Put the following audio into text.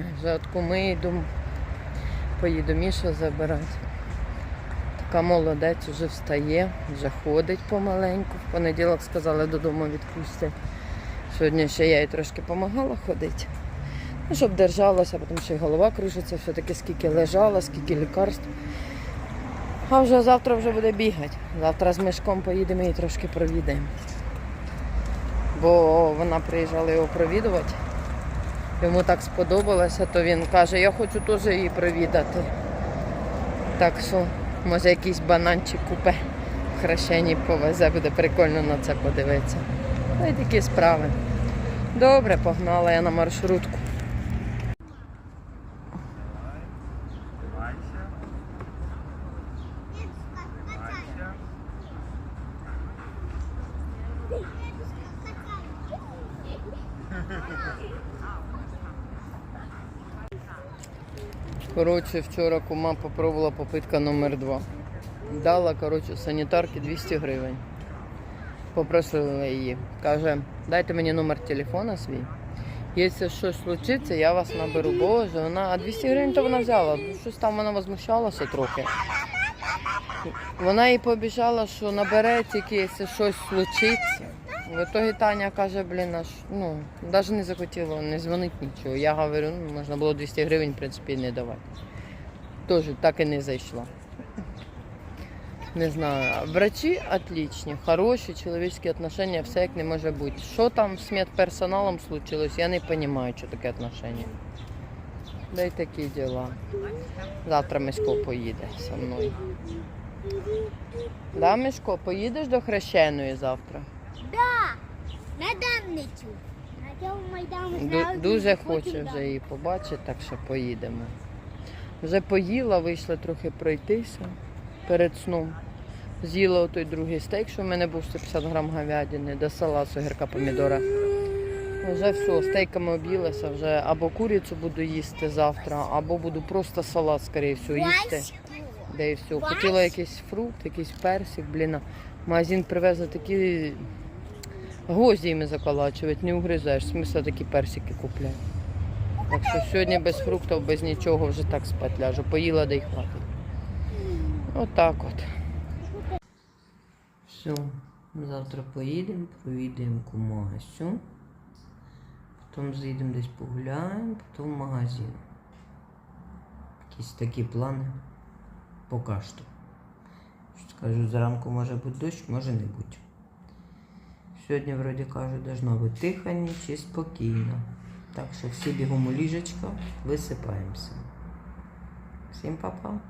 Ой, вже от куми йду. Поїду Мішу забирати. Така молодець вже встає, вже ходить помаленьку. В понеділок сказали додому відпустять. Сьогодні ще я їй трошки допомагала ходити. Ну, щоб держалася, тому що й голова кружиться, все-таки скільки лежала, скільки лікарств. А вже завтра вже буде бігати. Завтра з мішком поїдемо і трошки провідаємо. Бо вона приїжджала його провідувати. Йому так сподобалося, то він каже, я хочу теж її провідати. Так що, може якийсь бананчик купе в хрещенні повезе, буде прикольно на це подивитися. Ну і такі справи. Добре, погнала я на маршрутку. Коротше, вчора кума попробувала попитка номер два. Дала, коротше, санітарки 200 гривень. Попросила її. Каже, дайте мені номер телефона свій. Якщо щось случиться, я вас наберу. Боже, вона, а 200 гривень то вона взяла. Щось там вона возмущалася трохи. Вона їй пообіцяла, що набере тільки, якщо щось случиться. В итоге Таня каже, блін, аж, ну, навіть не захотіла не дзвонити нічого. Я говорю, ну, можна було 200 гривень, в принципі, не давати. Теж так і не зайшла. Не знаю. Врачі отличні, хороші, чоловічські отношения, все як не може бути. Що там з медперсоналом случилось, я не розумію, що таке отношення. Да й такі діла. Завтра Мишко поїде зі мною. Да, Мишко, поїдеш до хрещеної завтра? Да, на Данницю. На цьому майдану Ду- Дуже хоче вже її побачити, так що поїдемо. Вже поїла, вийшла трохи пройтися перед сном. З'їла той другий стейк, що в мене був 150 грам говядини, до салат з огірка помідора. Вже все, стейками об'їлася, вже або курицю буду їсти завтра, або буду просто салат, скоріше всього, їсти. Де і все. Хотіла якийсь фрукт, якийсь персик, блін. а Магазин привезли такі гвозді їми заколачувати, не угризаєш. Смисла такі персики купляти. Так що сьогодні без фруктів, без нічого вже так спать ляжу. Поїла, да й хватить. Отак от. Все, завтра поїдемо, провідаємо кумагасю. Потім заїдемо десь погуляємо, потім в магазин. Якісь такі плани. Поки що. Скажу, зранку може бути дощ, може не бути. Сьогодні, вроді кажуть, должно бути тихо, ніч і спокійно. Так що всі бігом у ліжечко, висипаємося. Всім па-па.